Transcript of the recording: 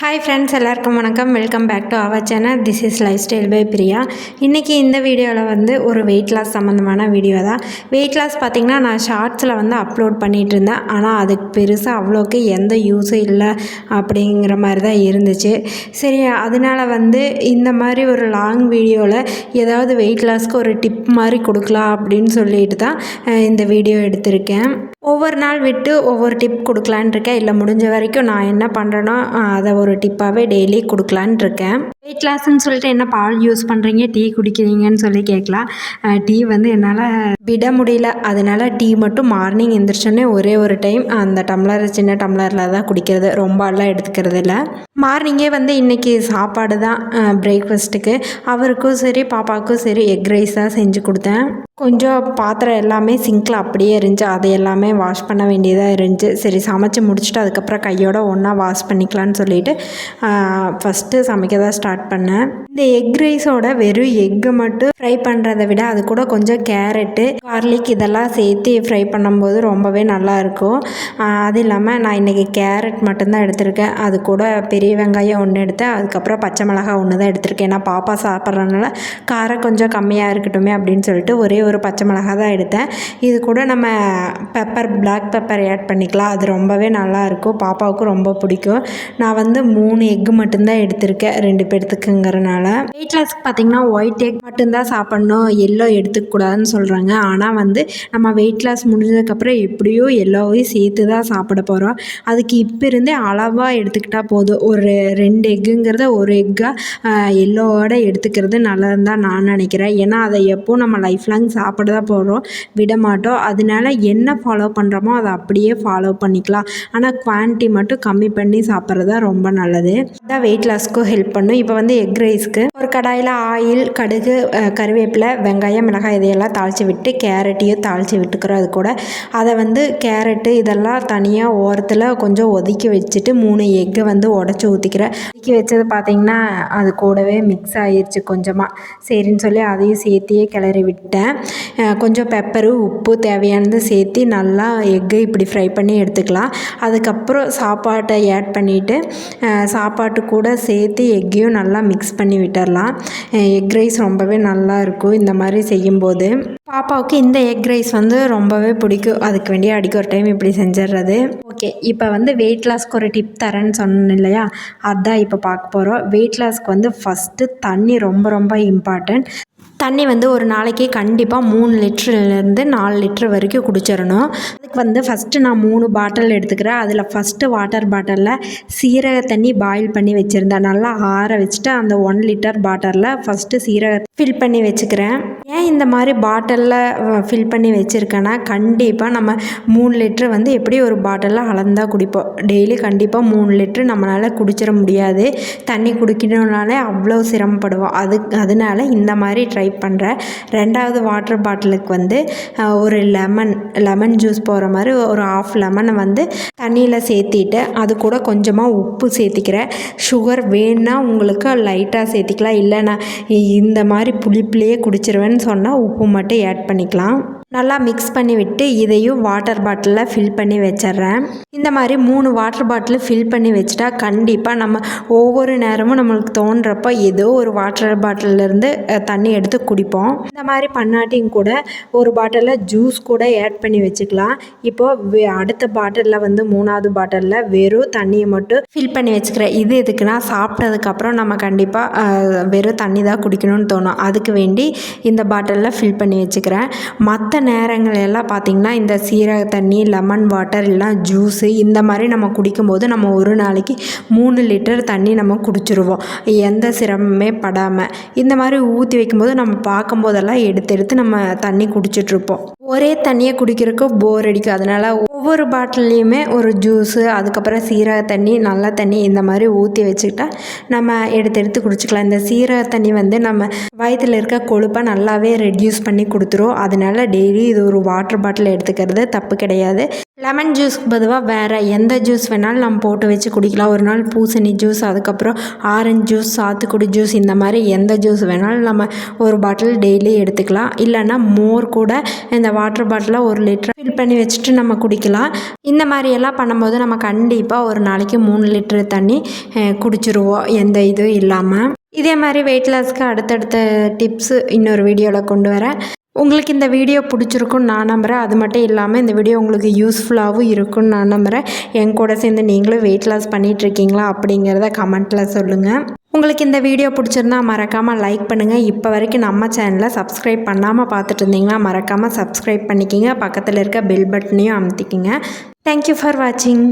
Hi friends எல்லாருக்கும் வணக்கம். Welcome back to our channel this is lifestyle by Priya இன்றைக்கி இந்த வீடியோவில் வந்து ஒரு வெயிட் லாஸ் சம்மந்தமான வீடியோ தான். வெயிட் லாஸ் பார்த்திங்கன்னா நான் ஷார்ட்ஸில் வந்து அப்லோட் பண்ணிகிட்டு இருந்தேன். ஆனால் அதுக்கு பெருசாக அவ்வளோக்கு எந்த யூஸும் இல்லை அப்படிங்கிற மாதிரி தான் இருந்துச்சு. சரி அதனால் வந்து இந்த மாதிரி ஒரு லாங் வீடியோவில் ஏதாவது வெயிட் லாஸ்க்கு ஒரு டிப் மாதிரி கொடுக்கலாம் அப்படின்னு சொல்லிட்டு தான் இந்த வீடியோ எடுத்திருக்கேன். ஒவ்வொரு நாள் விட்டு ஒவ்வொரு டிப் கொடுக்கலான் இருக்கேன். இல்லை முடிஞ்ச வரைக்கும் நான் என்ன பண்ணுறேனோ அதை ஒரு டிப்பாகவே டெய்லி கொடுக்கலான்னு இருக்கேன். வெயிட் லாஸ்ன்னு சொல்லிட்டு என்ன பால் யூஸ் பண்ணுறீங்க டீ குடிக்கிறீங்கன்னு சொல்லி கேட்கலாம். டீ வந்து என்னால் விட முடியல. அதனால டீ மட்டும் மார்னிங் எந்திரிச்சோன்னே ஒரே ஒரு டைம் அந்த டம்ளர் சின்ன டம்ளரில் தான் குடிக்கிறது. ரொம்ப எல்லாம் எடுத்துக்கிறது இல்லை. மார்னிங்கே வந்து இன்றைக்கி சாப்பாடு தான் பிரேக்ஃபாஸ்ட்டுக்கு அவருக்கும் சரி பாப்பாவுக்கும் சரி எக் ரைஸ் தான் செஞ்சு கொடுத்தேன். கொஞ்சம் பாத்திரம் எல்லாமே சிங்கில் அப்படியே இருந்துச்சு அதை எல்லாமே வாஷ் பண்ண வேண்டியதாக இருந்துச்சு. சரி சமைச்சு முடிச்சுட்டு அதுக்கப்புறம் கையோட ஒன்றா வாஷ் பண்ணிக்கலான்னு சொல்லிட்டு ஃபஸ்ட்டு சமைக்க தான் ஸ்டார்ட் பண்ணேன். இந்த எக் ரைஸோட வெறும் எக்கை மட்டும் ஃப்ரை பண்ணுறதை விட அது கூட கொஞ்சம் கேரட்டு கார்லிக் இதெல்லாம் சேர்த்து ஃப்ரை பண்ணும்போது ரொம்பவே நல்லா இருக்கும். அது இல்லாமல் நான் இன்றைக்கி கேரட் மட்டும்தான் எடுத்திருக்கேன். அது கூட பெரிய வெங்காயம் ஒன்று எடுத்தேன். அதுக்கப்புறம் பச்சை மிளகாய் ஒன்று தான் எடுத்திருக்கேன். ஏன்னா பாப்பா சாப்பிட்றதுனால காரம் கொஞ்சம் கம்மியாக இருக்கட்டுமே அப்படின்னு சொல்லிட்டு ஒரே ஒரு பச்சை மிளகாய் தான் எடுத்தேன். இது கூட நம்ம பெப்பர் பிளாக் பெப்பர் ஆட் பண்ணிக்கலாம். அது ரொம்பவே நல்லாயிருக்கும் பாப்பாவுக்கும் ரொம்ப பிடிக்கும். நான் வந்து மூணு எக்கு மட்டும்தான் எடுத்திருக்கேன். ரெண்டு பேர்த்துக்குங்கிறனால. வெயிட் லாஸ்க்கு பார்த்தீங்கன்னா ஒயிட் எக் மட்டும்தான் சாப்பிட்ணும். எல்லோ எடுத்துக்கூடாதுன்னு சொல்கிறாங்க ஆனால் வந்து நம்ம வெயிட் லாஸ் முடிஞ்சதுக்கப்புறம் எப்படியோ எல்லோவையும் சேர்த்து தான் சாப்பிட போகிறோம் அதுக்கு இப்போ இருந்தே அளவாக எடுத்துக்கிட்டால் போதும். ஒரு ரெண்டு எக்குங்கிறத ஒரு எக்காக எல்லோவோட எடுத்துக்கிறது நல்லதுன்னு தான் நான் நினைக்கிறேன். ஏன்னா அதை எப்போ நம்ம லைஃப் லாங் சாப்பிட தான் போகிறோம் விட மாட்டோம். அதனால என்ன ஃபாலோ பண்ணுறோமோ அதை அப்படியே ஃபாலோ பண்ணிக்கலாம். ஆனால் குவான்டிட்டி மட்டும் கம்மி பண்ணி சாப்பிட்றது தான் ரொம்ப நல்லது. தான் வெயிட் லாஸ்க்கும் ஹெல்ப் பண்ணும். இப்போ வந்து எக் ரைஸ்க்கு ஒரு கடாயில் ஆயில் கடுகு கருவேப்பிலை வெங்காயம் மிளகாய் இதையெல்லாம் தாளித்து விட்டு கேரட்டையும் தாளித்து விட்டுக்கிறோம் அது கூட. அதை வந்து கேரட்டு இதெல்லாம் தனியாக ஓரத்தில் கொஞ்சம் ஒதுக்கி வச்சுட்டு மூணு எக்கை வந்து உடச்சி ஊற்றிக்கிறேன் ஒதுக்கி வச்சது பார்த்திங்கன்னா அது கூடவே மிக்ஸ் ஆயிடுச்சு கொஞ்சமாக சரின்னு சொல்லி அதையும் சேர்த்தியே கிளறி விட்டேன். கொஞ்சம் பெப்பரு உப்பு தேவையானது சேர்த்து நல்லா எக்கு இப்படி ஃப்ரை பண்ணி எடுத்துக்கலாம். அதுக்கப்புறம் சாப்பாட்டை ஆட் பண்ணிவிட்டு சாப்பாட்டு கூட சேர்த்து எக்கையும் நல்லா மிக்ஸ் பண்ணி விட்டுடலாம் எக் ரைஸ் ரொம்பவே நல்லா இருக்கும் இந்த மாதிரி செய்யும்போது. பாப்பாவுக்கு இந்த எக் ரைஸ் வந்து ரொம்பவே பிடிக்கும். அதுக்கு வேண்டிய அடிக்க ஒரு டைம் இப்படி செஞ்சிடுறது ஓகே இப்போ வந்து வெயிட் லாஸ்க்கு ஒரு டிப் தரேன்னு சொன்னேன் இல்லையா? அதான் இப்போ பார்க்க போகிறோம் வெயிட் லாஸ்க்கு வந்து ஃபஸ்ட்டு தண்ணி ரொம்ப ரொம்ப இம்பார்ட்டண்ட் தண்ணி வந்து ஒரு நாளைக்கு கண்டிப்பாக மூணு லிட்டர்லேருந்து நாலு லிட்டர் வரைக்கும் குடிச்சிடணும். அதுக்கு வந்து ஃபஸ்ட்டு நான் மூணு பாட்டில் எடுத்துக்கிறேன். அதில் ஃபஸ்ட்டு வாட்டர் பாட்டிலில் சீரக தண்ணி பாயில் பண்ணி வச்சுருந்தேன். நல்லா ஆற வச்சுட்டு அந்த ஒன் லிட்டர் பாட்டிலில் ஃபஸ்ட்டு சீரக ஃபில் பண்ணி வச்சுக்கிறேன். ஏன் இந்த மாதிரி பாட்டிலில் ஃபில் பண்ணி வச்சுருக்கேன்னா கண்டிப்பாக நம்ம மூணு லிட்ரு வந்து எப்படி ஒரு பாட்டிலில் அளந்தால் குடிப்போம். டெய்லி கண்டிப்பாக மூணு லிட்ரு நம்மளால் குடிச்சிட முடியாது. தண்ணி குடிக்கணும்னாலே அவ்வளோ சிரமப்படுவோம். அது அதனால இந்த மாதிரி ட்ரை பண்ணுறேன் ரெண்டாவது வாட்டர் பாட்டிலுக்கு வந்து ஒரு லெமன் லெமன் ஜூஸ் போகிற மாதிரி ஒரு ஆஃப் லெமனை வந்து தண்ணியில் சேர்த்திட்டு அது கூட கொஞ்சமாக உப்பு சேர்த்திக்கிறேன். சுகர் வேணும்னா உங்களுக்கு லைட்டாக சேர்த்திக்கலாம். இல்லை நான் இந்த மாதிரி புளிப்புலேயே குடிச்சிருவேன் சொன்னால் உப்பு மட்டும் ஆட் பண்ணிக்கலாம். நல்லா மிக்ஸ் பண்ணி விட்டு இதையும் வாட்டர் பாட்டிலில் ஃபில் பண்ணி வச்சிடுறேன். இந்த மாதிரி மூணு வாட்டர் பாட்டில் ஃபில் பண்ணி வச்சுட்டா கண்டிப்பாக நம்ம ஒவ்வொரு நேரமும் நம்மளுக்கு தோன்றப்போ ஏதோ ஒரு வாட்டர் பாட்டிலேருந்து தண்ணி எடுத்து குடிப்போம். இந்த மாதிரி பண்ணாட்டியும் கூட ஒரு பாட்டிலில் ஜூஸ் கூட ஆட் பண்ணி வச்சுக்கலாம். இப்போது அடுத்த பாட்டிலில் வந்து மூணாவது பாட்டிலில் வெறும் தண்ணியை மட்டும் ஃபில் பண்ணி வச்சுக்கிறேன். இது எதுக்குன்னா சாப்பிட்டதுக்கப்புறம் நம்ம கண்டிப்பாக வெறும் தண்ணி தான் குடிக்கணும்னு தோணும். அதுக்கு வேண்டி இந்த பாட்டிலில் ஃபில் பண்ணி வச்சுக்கிறேன். மற்ற நேரங்கள் எல்லாம் பார்த்திங்கன்னா இந்த சீரக தண்ணி லெமன் வாட்டர் இல்லைனா ஜூஸு இந்த மாதிரி நம்ம குடிக்கும்போது நம்ம ஒரு நாளைக்கு மூணு லிட்டர் தண்ணி நம்ம குடிச்சிருவோம். எந்த சிரமமே படாமல் இந்த மாதிரி ஊற்றி வைக்கும்போது நம்ம பார்க்கும்போதெல்லாம் எடுத்து எடுத்து நம்ம தண்ணி குடிச்சிட்ருப்போம் ஒரே தண்ணியை குடிக்கிறதுக்கு போர் அடிக்கும். அதனால் ஒவ்வொரு பாட்டில்லையுமே ஒரு ஜூஸு அதுக்கப்புறம் சீரக தண்ணி நல்ல தண்ணி இந்த மாதிரி ஊற்றி வச்சுக்கிட்டா நம்ம எடுத்து எடுத்து குடிச்சிக்கலாம். இந்த சீரக தண்ணி வந்து நம்ம வயிற்றில் இருக்க கொழுப்பை நல்லாவே ரெடியூஸ் பண்ணி கொடுத்துரும். அதனால டெய்லி இது ஒரு வாட்டர் பாட்டில் எடுத்துக்கிறது தப்பு கிடையாது. லெமன் ஜூஸ்க்கு பதுவாக வேறு எந்த ஜூஸ் வேணாலும் நம்ம போட்டு வச்சு குடிக்கலாம். ஒரு நாள் பூசணி ஜூஸ் அதுக்கப்புறம் ஆரஞ்சு ஜூஸ் சாத்துக்குடி ஜூஸ் இந்த மாதிரி எந்த ஜூஸ் வேணாலும் நம்ம ஒரு பாட்டில் டெய்லி எடுத்துக்கலாம். இல்லைன்னா மோர் கூட இந்த வாட்டர் பாட்டிலை ஒரு லிட்டர் ஃபில் பண்ணி வச்சுட்டு நம்ம குடிக்கலாம். இந்த மாதிரியெல்லாம் பண்ணும்போது நம்ம கண்டிப்பாக ஒரு நாளைக்கு மூணு லிட்டர் தண்ணி குடிச்சிருவோம். எந்த இதுவும் இல்லாமல் இதே மாதிரி வெயிட் லாஸ்க்கு அடுத்தடுத்த டிப்ஸு இன்னொரு வீடியோவில் கொண்டு வரேன். உங்களுக்கு இந்த வீடியோ பிடிச்சிருக்குன்னு நான் நம்புகிறேன் அது மட்டும் இல்லாமல் இந்த வீடியோ உங்களுக்கு யூஸ்ஃபுல்லாகவும் இருக்கும்னு நான் நம்புகிறேன் என் கூட சேர்ந்து நீங்களும் வெயிட் லாஸ் பண்ணிகிட்ருக்கீங்களா அப்படிங்கிறத கமெண்ட்டில் சொல்லுங்கள் உங்களுக்கு இந்த வீடியோ பிடிச்சிருந்தா மறக்காமல் லைக் பண்ணுங்கள் இப்போ வரைக்கும் நம்ம சேனலை சப்ஸ்கிரைப் பண்ணாமல் பார்த்துட்டு இருந்தீங்கன்னா மறக்காமல் சப்ஸ்கிரைப் பண்ணிக்கிங்க. பக்கத்தில் இருக்க பெல் பட்டனையும் அமுத்திக்கிங்க. தேங்க்யூ ஃபார் வாட்சிங்